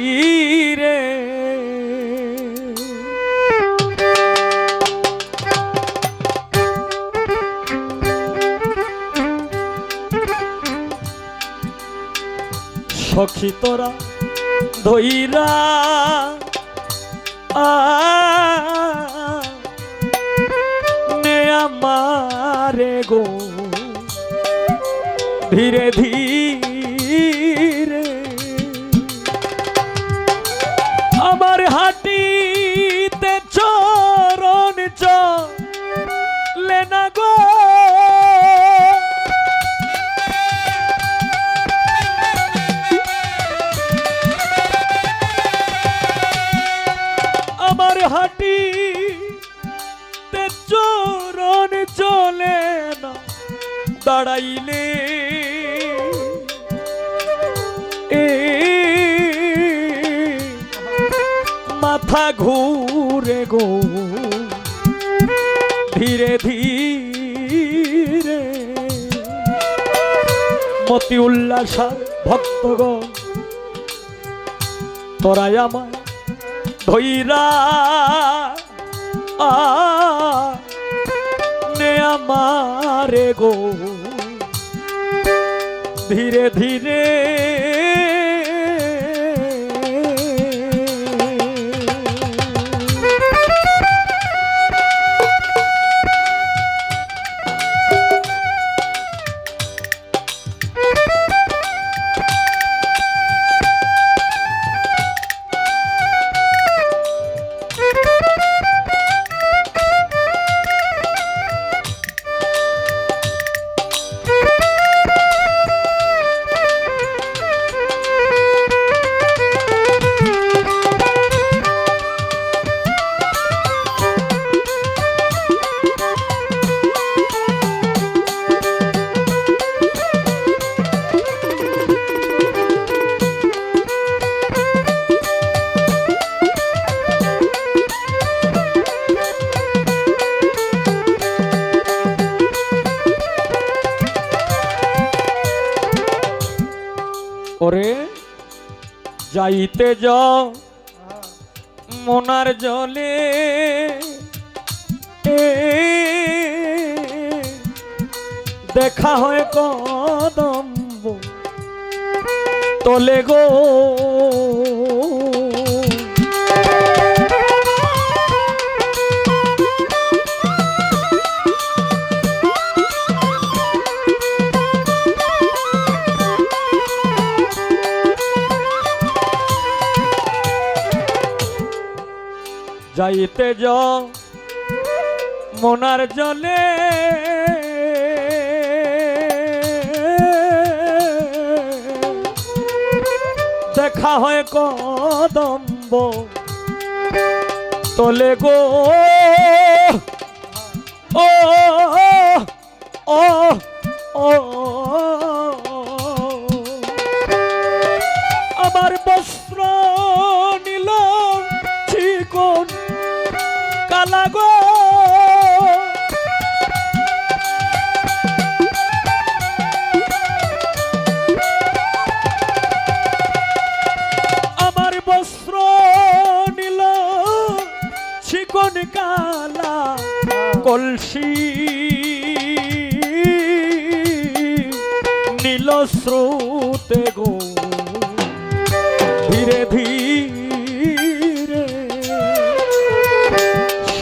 ধীরে ধীরে সখী তোরা ধইরা আ নে আমারে গো। ধীরে ধীরে ঘুরে গো। ধীরে ধীরে। মতি উল্লাসার ভক্তগণ, তোরাই আমায় ধৈরা। নে আমারে গো। ধীরে ধীরে। যাইতে যাও মনার জলে। দেখা হয় কদম্ব। তলে গো। যাইতে যাও মনার জলে। দেখা হয় কদম্ব তলে গো। ও ও কালা গো। আমার বস্ত্র নীল চিকন কালা কলসি। নীল স্রোতে গো। ধীরে ধীরে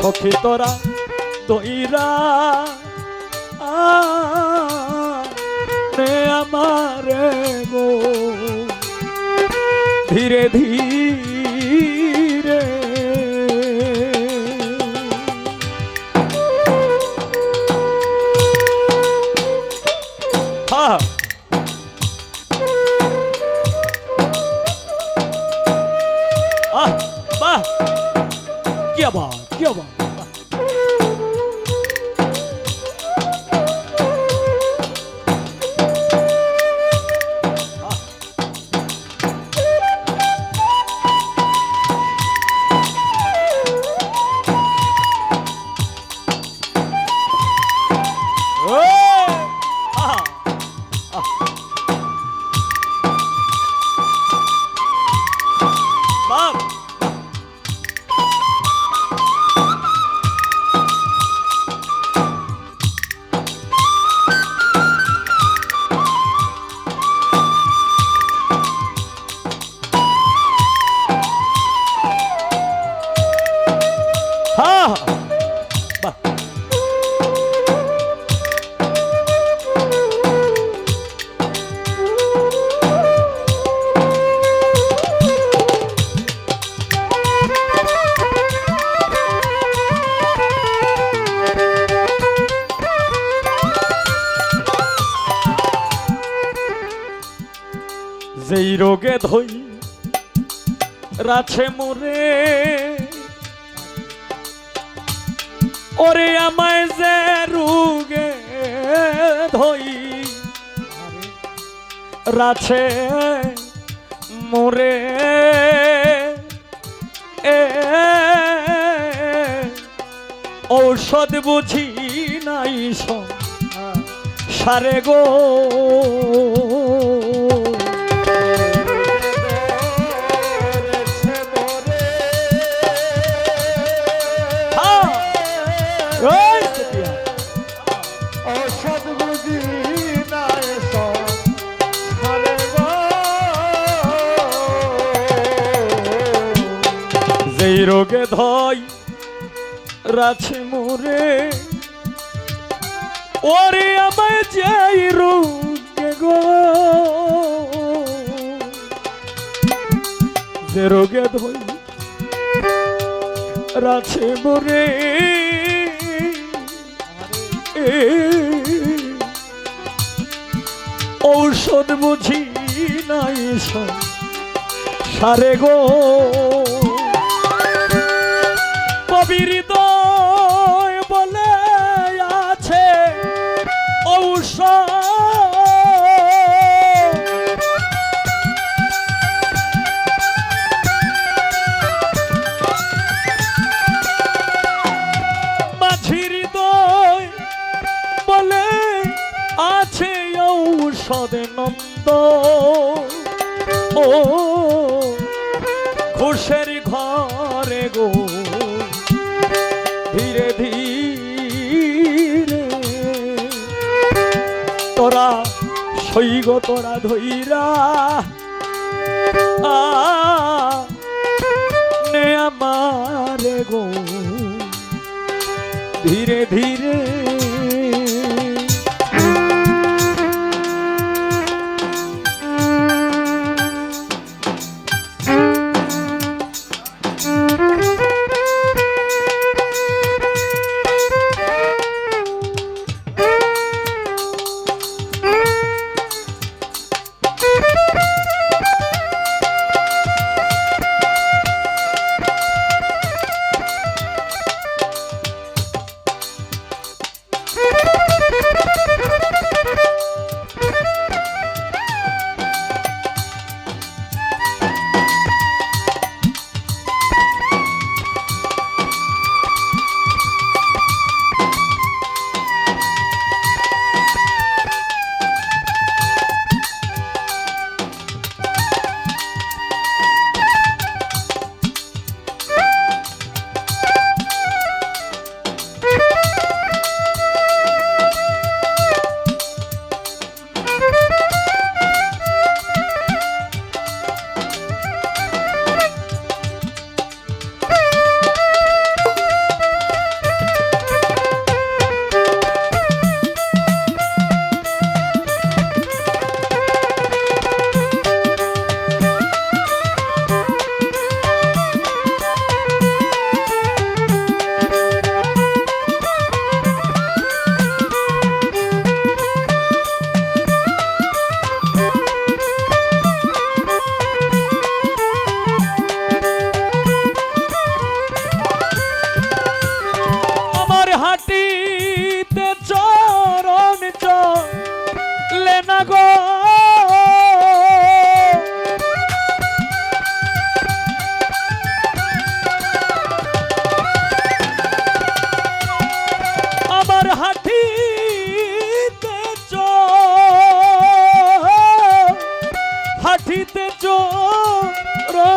সখী তোরা তৈরা আমারে গো ধীরে ধীরে যেই রোগে ধই, রাছে মোরে। ওরে আমায় যে রোগে ধই, রাছে মোরে। এ ঔষধ বুঝি নাই সারে গো। যেই রোগে ধই রাছে মোরে। ওরে আমায় যাই রোগে গো। যে রোগে ধই রাছে মোরে। ঔষধ বুঝি নাই সারে গো। কবির বলে আছে ঔষধ। আছে ঔষধ নন্দ। ও ঘোষের ঘরে গো ধীরে। তোরা সৈগ তোরা ধৈরা। নে আমারে গো। ধীরে ধীরে।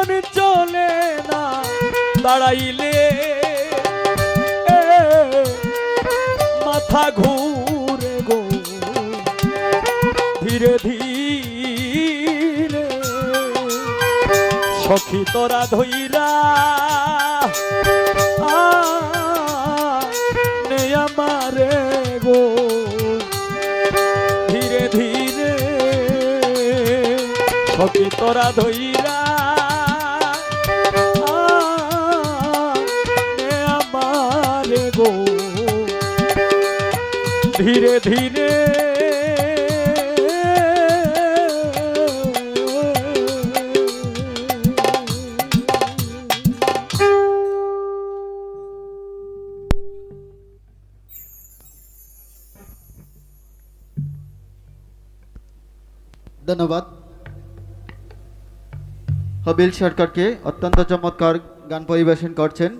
চরণ চলে না, দাঁড়াইলে। মাথা ঘুরে গো। ধীরে ধীরে, সখী তোরা নে আমারে গো। ধীরে ধীরে, সখী তোরা ধইরা ধীরে ধীরে ধন্যবাদ। হবিল সরকারকে অত্যন্ত চমৎকার গান পরিবেশন করছেন।